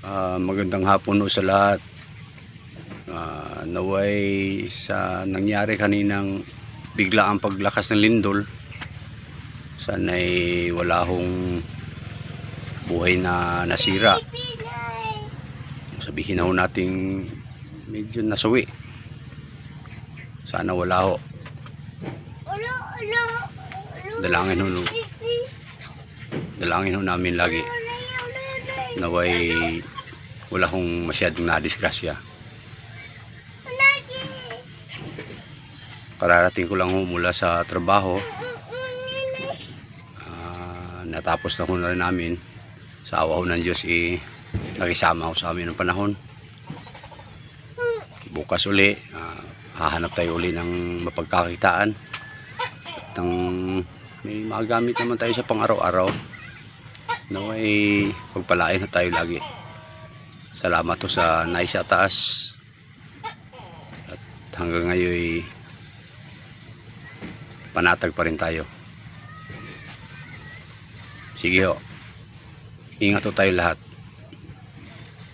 Ah, magandang hapon ho sa lahat. Ah, naway sa nangyari kaninang bigla ang paglakas ng lindol. Sana'y wala hong buhay na nasira. Sabihin na ho nating medyo nasawi. Sana wala ho. Dalangin ho, dalangin ho namin lagi. Naway wala hong masyadong nadisgrasya. Kararating ko lang ho mula sa trabaho. Ah, natapos na ho rin namin. Sa awa ho ng Diyos, eh, nakisama ho sa amin ng panahon. Bukas uli, ah, hahanap tayo uli ng mapagkakitaan. At ng, may magamit naman tayo sa pang-araw-araw. Naway, pagpalain na tayo lagi. Salamat to sa naisa taas. At hanggang ngayon, panatag pa rin tayo. Sige ho. Ingat ho tayo lahat.